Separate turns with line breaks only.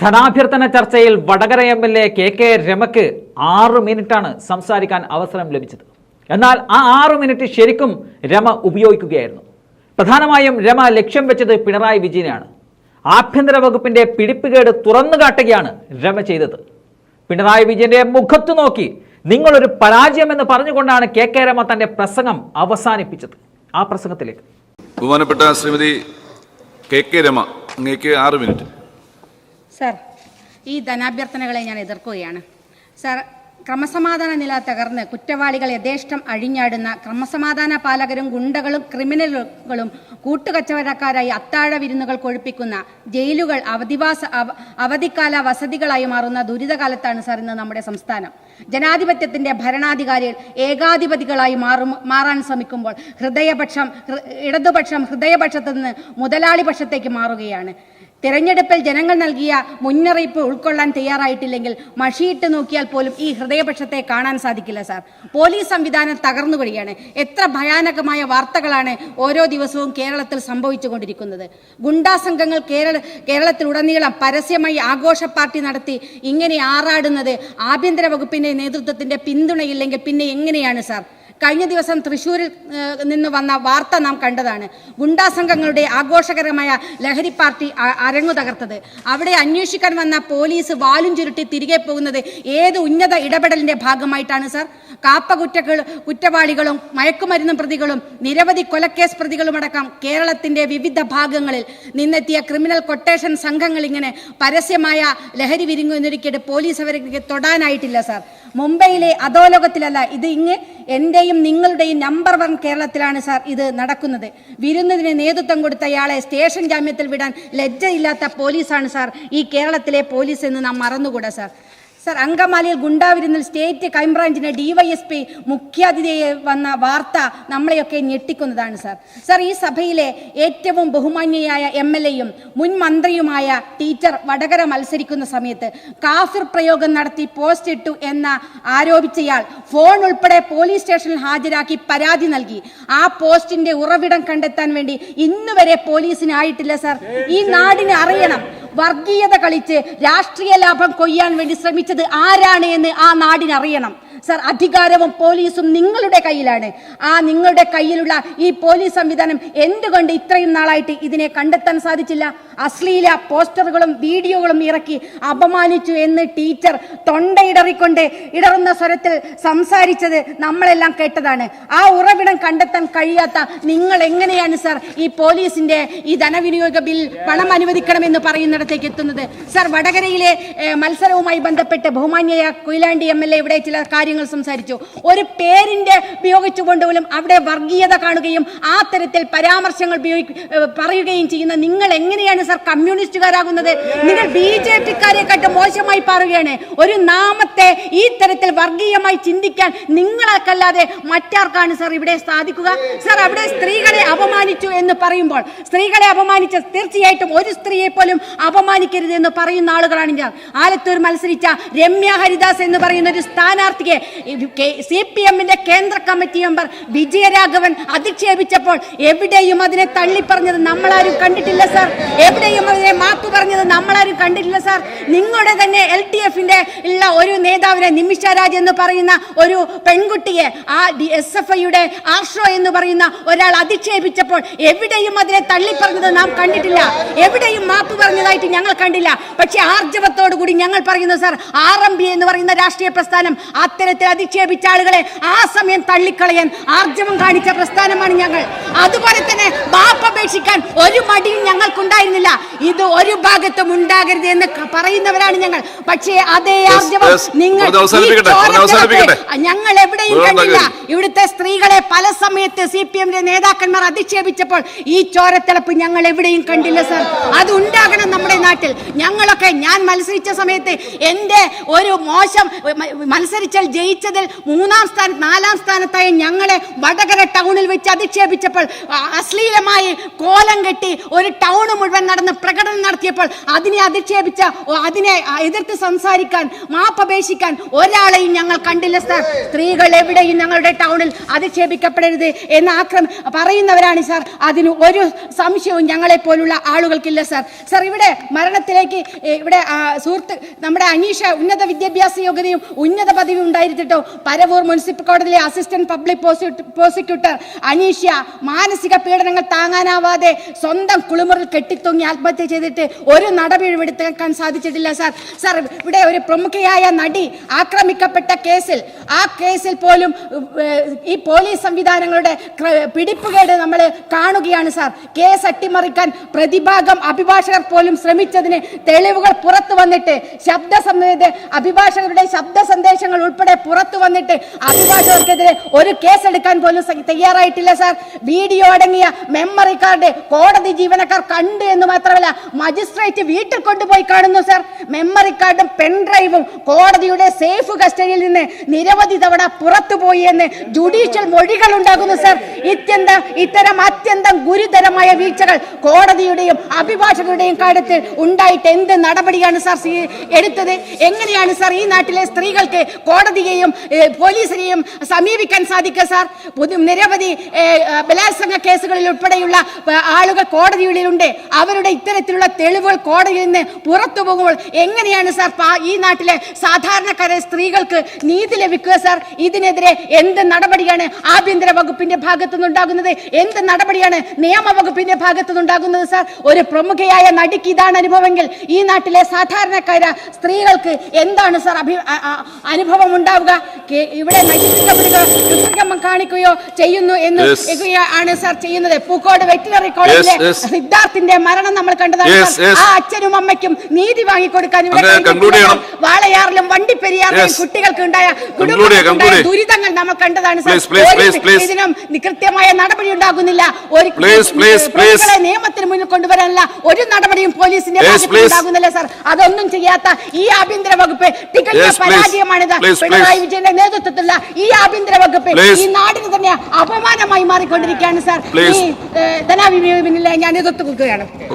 ധനാഭ്യർത്ഥന ചർച്ചയിൽ Vadakara M L A K K രമയ്ക്ക് ആറ് മിനിറ്റാണ് സംസാരിക്കാൻ അവസരം ലഭിച്ചത്. എന്നാൽ ആ ആറ് മിനിറ്റ് ശരിക്കും രമ ഉപയോഗിക്കുകയായിരുന്നു. പ്രധാനമായും രമ ലക്ഷ്യം വെച്ചത് പിണറായി വിജയനാണ് ആഭ്യന്തര വകുപ്പിന്റെ പിടിപ്പുകേട് തുറന്നു കാട്ടുകയാണ് രമ ചെയ്തത്. പിണറായി വിജയന്റെ മുഖത്തു നോക്കി നിങ്ങളൊരു പരാജയമെന്ന് പറഞ്ഞുകൊണ്ടാണ് കെ കെ രമ തന്റെ പ്രസംഗം അവസാനിപ്പിച്ചത്. ആ പ്രസംഗത്തിലേക്ക്.
ബഹുമാനപ്പെട്ട ശ്രീമതി കെ കെ രമ അങ്ങേക്ക് ആറ് മിനിറ്റ്.
സർ ഈ ധനാഭ്യർത്ഥനകളെ ഞാൻ എതിർക്കുകയാണ്. സർ ക്രമസമാധാന നില തകർന്ന് കുറ്റവാളികൾ യഥേഷ്ടം അഴിഞ്ഞാടുന്ന ക്രമസമാധാന പാലകരും ഗുണ്ടകളും ക്രിമിനലുകളും കൂട്ടുകച്ചവടക്കാരായി അത്താഴ വിരുന്നുകൾ കൊഴുപ്പിക്കുന്ന ജയിലുകൾ അവധിവാസ അവ- അവധിക്കാല വസതികളായി മാറുന്ന ദുരിതകാലത്താണ് സാർ ഇന്ന് നമ്മുടെ സംസ്ഥാനം. ജനാധിപത്യത്തിന്റെ ഭരണാധികാരികൾ ഏകാധിപതികളായി മാറും മാറാൻ ശ്രമിക്കുമ്പോൾ ഹൃദയപക്ഷം ഇടതുപക്ഷം ഹൃദയപക്ഷത്തു നിന്ന് മുതലാളി പക്ഷത്തേക്ക് മാറുകയാണ്. തെരഞ്ഞെടുപ്പിൽ ജനങ്ങൾ നൽകിയ മുന്നറിയിപ്പ് ഉൾക്കൊള്ളാൻ തയ്യാറായിട്ടില്ലെങ്കിൽ മഷിയിട്ട് നോക്കിയാൽ പോലും ഈ ഹൃദയപക്ഷത്തെ കാണാൻ സാധിക്കില്ല സാർ. പോലീസ് സംവിധാനം തകർന്നു കഴിയാണ് എത്ര ഭയാനകമായ വാർത്തകളാണ് ഓരോ ദിവസവും കേരളത്തിൽ സംഭവിച്ചുകൊണ്ടിരിക്കുന്നത്. ഗുണ്ടാ സംഘങ്ങൾ കേരള കേരളത്തിലുടനീളം പരസ്യമായി ആഘോഷ പാർട്ടി നടത്തി ഇങ്ങനെ ആറാടുന്നത് ആഭ്യന്തര വകുപ്പിന്റെ നേതൃത്വത്തിന്റെ പിന്തുണയില്ലെങ്കിൽ പിന്നെ എങ്ങനെയാണ് സാർ? കഴിഞ്ഞ ദിവസം തൃശ്ശൂരിൽ നിന്ന് വന്ന വാർത്ത നാം കണ്ടതാണ്. ഗുണ്ടാ സംഘങ്ങളുടെ ആഘോഷകരമായ ലഹരി പാർട്ടി അരങ്ങു തകർത്തത്. അവിടെ അന്വേഷിക്കാൻ വന്ന പോലീസ് വാലും ചുരുട്ടി തിരികെ പോകുന്നത് ഏത് ഉന്നത ഇടപെടലിന്റെ ഭാഗമായിട്ടാണ് സർ? കാപ്പ കുറ്റകൾ കുറ്റവാളികളും മയക്കുമരുന്ന് പ്രതികളും നിരവധി കൊലക്കേസ് പ്രതികളുമടക്കം കേരളത്തിന്റെ വിവിധ ഭാഗങ്ങളിൽ നിന്നെത്തിയ ക്രിമിനൽ കൊട്ടേഷൻ സംഘങ്ങൾ ഇങ്ങനെ പരസ്യമായ ലഹരി വിരിങ്ങുന്നൊരിക്കട്ട് പോലീസ് അവരെ തൊടാനായിട്ടില്ല സാർ. മുംബൈയിലെ അധോലോകത്തിലല്ല ഇത് ഇങ്ങ് എന്റെയും നിങ്ങളുടെയും നമ്പർ വൺ കേരളത്തിലാണ് സാർ ഇത് നടക്കുന്നത്. വിരുന്നതിന് നേതൃത്വം കൊടുത്തയാളെ സ്റ്റേഷൻ ജാമ്യത്തിൽ വിടാൻ ലജ്ജയില്ലാത്ത പോലീസാണ് സാർ. ഈ കേരളത്തിലെ പോലീസ് എന്ന് നാം മറന്നുകൂടാ സാർ. സാർ അങ്കമാലിയിൽ ഗുണ്ടാവിരുന്നിൽ സ്റ്റേറ്റ് ക്രൈംബ്രാഞ്ചിന് ഡിവൈഎസ്പി മുഖ്യാതിഥിയെ വന്ന വാർത്ത നമ്മളെയൊക്കെ ഞെട്ടിക്കുന്നതാണ് സർ. സർ ഈ സഭയിലെ ഏറ്റവും ബഹുമാന്യയായ എം എൽ എയും മുൻ മന്ത്രിയുമായ ടീച്ചർ വടകര മത്സരിക്കുന്ന സമയത്ത് കാഫിർ പ്രയോഗം നടത്തി പോസ്റ്റ് ഇട്ടു എന്ന ആരോപിച്ചയാൾ ഫോൺ ഉൾപ്പെടെ പോലീസ് സ്റ്റേഷനിൽ ഹാജരാക്കി പരാതി നൽകി. ആ പോസ്റ്റിന്റെ ഉറവിടം കണ്ടെത്താൻ വേണ്ടി ഇന്നുവരെ പോലീസിനായിട്ടില്ല സർ. ഈ നാടിനെ അറിയണം. വർഗീയത കളിച്ച് രാഷ്ട്രീയ ലാഭം കൊയ്യാൻ വേണ്ടി ശ്രമിച്ചത് ആരാണ് എന്ന് ആ നാടിനറിയണം. സർ അധികാരവും പോലീസും നിങ്ങളുടെ കയ്യിലാണ്. ആ നിങ്ങളുടെ കയ്യിലുള്ള ഈ പോലീസ് സംവിധാനം എന്തുകൊണ്ട് ഇത്രയും നാളായിട്ട് ഇതിനെ കണ്ടെത്താൻ സാധിച്ചില്ല? അശ്ലീല പോസ്റ്ററുകളും വീഡിയോകളും ഇറക്കി അപമാനിച്ചു എന്ന് ടീച്ചർ തൊണ്ടയിടറിക്കൊണ്ട് ഇടറുന്ന സ്വരത്തിൽ സംസാരിച്ചത് നമ്മളെല്ലാം കേട്ടതാണ്. ആ ഉറവിടം കണ്ടെത്താൻ കഴിയാത്ത നിങ്ങൾ എങ്ങനെയാണ് സർ ഈ പോലീസിന്റെ ഈ ധനവിനിയോഗ ബിൽ പണം അനുവദിക്കണമെന്ന് പറയുന്നിടത്തേക്ക് എത്തുന്നത്? സർ വടകരയിലെ മത്സരവുമായി ബന്ധപ്പെട്ട് ബഹുമാന്യ കൊയിലാണ്ടി എം എൽ എ ഇവിടെ ചില കാര്യങ്ങൾ സംസാരിച്ചു. ഒരു പേരിന്റെ ഉപയോഗിച്ചുകൊണ്ട് പോലും അവിടെ വർഗീയത കാണുകയും ആ തരത്തിൽ പരാമർശങ്ങൾ പറയുകയും ചെയ്യുന്ന നിങ്ങൾ എങ്ങനെയാണ് സർ കമ്മ്യൂണിസ്റ്റുകാരാകുന്നത്? നിങ്ങൾ ബി ജെ മോശമായി പറയുകയാണ് ഒരു നാമത്തെ ഈ തരത്തിൽ വർഗീയമായി ചിന്തിക്കാൻ നിങ്ങളെക്കല്ലാതെ മറ്റാർക്കാണ് സർ ഇവിടെ സാധിക്കുക? സർ അവിടെ സ്ത്രീകളെ അപമാനിച്ചു എന്ന് പറയുമ്പോൾ സ്ത്രീകളെ അപമാനിച്ച തീർച്ചയായിട്ടും ഒരു സ്ത്രീയെ പോലും അപമാനിക്കരുത് എന്ന് പറയുന്ന ആളുകളാണ് ഞാൻ. ആലത്തൂർ മത്സരിച്ച രമ്യ ഹരിദാസ് എന്ന് പറയുന്ന ഒരു സ്ഥാനാർത്ഥിയെ സി പി എമ്മിന്റെ കേന്ദ്ര കമ്മിറ്റി മെമ്പർ വിജയരാഘവൻ അധിക്ഷേപിച്ചപ്പോൾ എവിടെയും അതിനെ തള്ളിപ്പറഞ്ഞത് നമ്മളാരും കണ്ടിട്ടില്ല സാർ. എവിടെയും അതിനെ മാപ്പ് പറഞ്ഞത് നമ്മളാരും കണ്ടിട്ടില്ല സാർ. നിങ്ങളുടെ തന്നെ എൽ ഡി എഫിന്റെ ഉള്ള ഒരു നേതാവിനെ നിമിഷ രാജ് എന്ന് പറയുന്ന ഒരു പെൺകുട്ടിയെ ആ എസ് എഫ് ഐയുടെ ആർഷോ എന്ന് പറയുന്ന ഒരാൾ അധിക്ഷേപിച്ചപ്പോൾ എവിടെയും അതിനെ തള്ളിപ്പറഞ്ഞത് നാം കണ്ടിട്ടില്ല. എവിടെയും മാപ്പ് പറഞ്ഞതായിട്ട് ഞങ്ങൾ കണ്ടില്ല. പക്ഷെ ആർജവത്തോടു കൂടി ഞങ്ങൾ പറയുന്നു സാർ ആർ എം ബി എന്ന് പറയുന്ന രാഷ്ട്രീയ പ്രസ്ഥാനം അത്തരത്തിൽ അധിക്ഷേപിച്ച ആളുകളെ ആ സമയം തള്ളിക്കളയാൻ ആർജവം കാണിച്ച പ്രസ്ഥാനമാണ് ഞങ്ങൾ. അതുപോലെ തന്നെ മാപ്പപേക്ഷിക്കാൻ ഒരു മടിയും ഞങ്ങൾക്കുണ്ടായിരുന്നില്ല. ഇത് ഒരു ഭാഗത്തും ഉണ്ടാകരുത് എന്ന് പറയുന്നവരാണ് ഞങ്ങൾ. പക്ഷേ അതേ ആർജവം നിങ്ങൾ. ഞങ്ങൾ എവിടെയും കണ്ടില്ല. ഇവിടുത്തെ സ്ത്രീകളെ പല സമയത്ത് സി പി എമ്മിന്റെ നേതാക്കന്മാർ അധിക്ഷേപിച്ചപ്പോൾ ഈ ചോരത്തിളപ്പ് ഞങ്ങൾ എവിടെയും കണ്ടില്ല സർ. അത് ഉണ്ടാകണം നമ്മുടെ നാട്ടിൽ. ഞങ്ങളൊക്കെ ഞാൻ മത്സരിച്ച സമയത്ത് എന്റെ ഒരു മോശം മത്സരിച്ചാൽ ജയിച്ചതിൽ മൂന്നാം സ്ഥാനത്ത് നാലാം സ്ഥാനത്തായ ഞങ്ങളെ വടകര ടൗണിൽ വെച്ച് അധിക്ഷേപിച്ചപ്പോൾ അശ്ലീലമായി കോലം കെട്ടി ഒരു ടൗൺ മുഴുവൻ നടന്ന് പ്രകടനം നടത്തിയപ്പോൾ അതിനെ അധിക്ഷേപിച്ച അതിനെ എതിർത്ത് സംസാരിക്കാൻ മാപ്പപേക്ഷിക്കാൻ ഒരാളെയും ഞങ്ങൾ കണ്ടില്ല സാർ സ്ത്രീകൾ എവിടെയും ഞങ്ങളുടെ ടൗണിൽ അധിക്ഷേപിക്കപ്പെടരുത് എന്ന് ആക്രം പറയുന്നവരാണ് സാർ അതിന് ഒരു സംശയവും ഞങ്ങളെ പോലുള്ള ആളുകൾക്കില്ല സാർ സാർ ഇവിടെ മരണത്തിലേക്ക് ഇവിടെ സുഹൃത്ത് നമ്മുടെ അനീഷ ഉന്നത വിദ്യാഭ്യാസ യോഗ്യതയും ഉന്നത പദവിയും ഉണ്ടായിരുന്നിട്ടോ പരവൂർ മുനിസിപ്പൽ കോടതിയിലെ അസിസ്റ്റന്റ് പബ്ലിക് പ്രോസിക്യൂട്ടർ അനീഷ്യ മാനസിക പീഡനങ്ങൾ താങ്ങാനാവാതെ സ്വന്തം കുളിമുറിൽ കെട്ടിത്തൂങ്ങി ആത്മഹത്യ ചെയ്തിട്ട് ഒരു നടപടിയും എടുത്തേക്കാൻ സാധിച്ചിട്ടില്ല സാർ സാർ ഇവിടെ ഒരു പ്രമുഖയായ നടി ആക്രമിക്കപ്പെട്ട കേസിൽ ആ കേസിൽ പോലും ഈ പോലീസ് സംവിധാനങ്ങളുടെ പിടിപ്പുകേട് നമ്മൾ കാണുകയാണ് സാർ കേസ് അട്ടിമറിക്കാൻ പ്രതിഭാഗം അഭിഭാഷകർ പോലും ശ്രമിച്ചതിന് തെളിവുകൾ പുറത്തു വന്നിട്ട് ശബ്ദ അഭിഭാഷകരുടെ ശബ്ദ സന്ദേശങ്ങൾ ഉൾപ്പെടെ പുറത്തു വന്നിട്ട് അഭിഭാഷകർക്കെതിരെ ഒരു കേസ് എടുക്കാൻ പോലും തയ്യാറായിട്ടില്ല സാർ. വീഡിയോ അടങ്ങിയ മെമ്മറി കാർഡ് കോടതി ജീവനക്കാർ കണ്ടു എന്ന് മാത്രമല്ല മജിസ്ട്രേറ്റ് വീട്ടിൽ കൊണ്ടുപോയി കാണുന്നു സാർ. മെമ്മറി കാർഡും പെൺഡ്രൈവും കോടതിയുടെ സേഫ് കസ്റ്റഡിയിൽ നിന്ന് നിരവധി തവണ പുറത്തുപോയി എന്ന് ജുഡീഷ്യൽ മൊഴികൾ ഉണ്ടാകുന്നു സാർ. ഇത്യന്തം ഇത്തരം അത്യന്തം ഗുരുതരമായ വീഴ്ചകൾ കോടതിയുടെയും അഭിഭാഷകരുടെയും കാര്യത്തിൽ ഉണ്ടായിട്ട് എന്ത് നടപടിയാണ് സാർ എടുത്തത്? എങ്ങനെയാണ് സാർ ഈ നാട്ടിലെ സ്ത്രീകൾക്ക് കോടതിയെയും പോലീസിനെയും സമീപിക്കാൻ സാധിക്കുക സാർ. നിരവധി ബലാത്സംഗ കേസുകളിൽ ഉൾപ്പെടെയുള്ള ആളുകൾ കോടതികളിലുണ്ട് അവരുടെ ഇത്തരത്തിലുള്ള തെളിവുകൾ കോടതിയിൽ നിന്ന് പുറത്തു പോകുമ്പോൾ എങ്ങനെയാണ് സാർ ഈ നാട്ടിലെ സാധാരണക്കാരെ സ്ത്രീകൾക്ക് നീതി ലഭിക്കുക സാർ? ഇതിനെതിരെ എന്ത് നടപടിയാണ് ആഭ്യന്തര വകുപ്പിന്റെ ഭാഗത്തു നിന്നുണ്ടാകുന്നത് എന്ത് നടപടിയാണ് നിയമ വകുപ്പിന്റെ ഭാഗത്തു നിന്നുണ്ടാകുന്നത് സാർ? ഒരു പ്രമുഖയായ നടിക്ക് ഇതാണ് അനുഭവമെങ്കിൽ ഈ നാട്ടിലെ സാധാരണക്കാര സ്ത്രീകൾക്ക് എന്താണ് സാർ അഭി അനുഭവം ഉണ്ടാകുന്നത് ഉണ്ടാവുക ഇവിടെ നശിപ്പിക്കപ്പെടുക കൃത്രിമം കാണിക്കുകയോ ചെയ്യുന്നു എന്ന്. ആണ് സാർ ചെയ്യുന്നത് പൂക്കോട് വെറ്റിനറി കോളേജിലെ. സിദ്ധാർത്ഥിന്റെ മരണം നമ്മൾ കണ്ടതാണ്. ആ അച്ഛനും അമ്മയ്ക്കും നീതി വാങ്ങിക്കൊടുക്കാൻ ഇവിടെ. വാളയാറിലും വണ്ടിപ്പെരിയാറിലും. കുട്ടികൾക്ക് ഉണ്ടായ
ചെയ്യ്.
ദുരിതങ്ങൾ നമ്മൾ കണ്ടതാണ്. ഇതിനും കൃത്യമായ നടപടി ഉണ്ടാകുന്നില്ല ഒരു. നിയമത്തിന് മുന്നിൽ കൊണ്ടുവരാനുള്ള ഒരു നടപടിയും പോലീസിന്റെ ഉണ്ടാകുന്നില്ല സാർ അതൊന്നും ചെയ്യാത്ത ഈ ആഭ്യന്തര വകുപ്പ് തികഞ്ഞ. പരാജയമാണിത് പിണറായി. വിജയന്റെ നേതൃത്വത്തിലുള്ള ഈ ആഭ്യന്തര വകുപ്പ് ഈ നാടിന് തന്നെ അപമാനമായി മാറിക്കൊണ്ടിരിക്കുകയാണ് സാർ. ഈ ധനാഭിമുഖിലെ ഞാൻ എതിർത്ത് കൊടുക്കുകയാണ്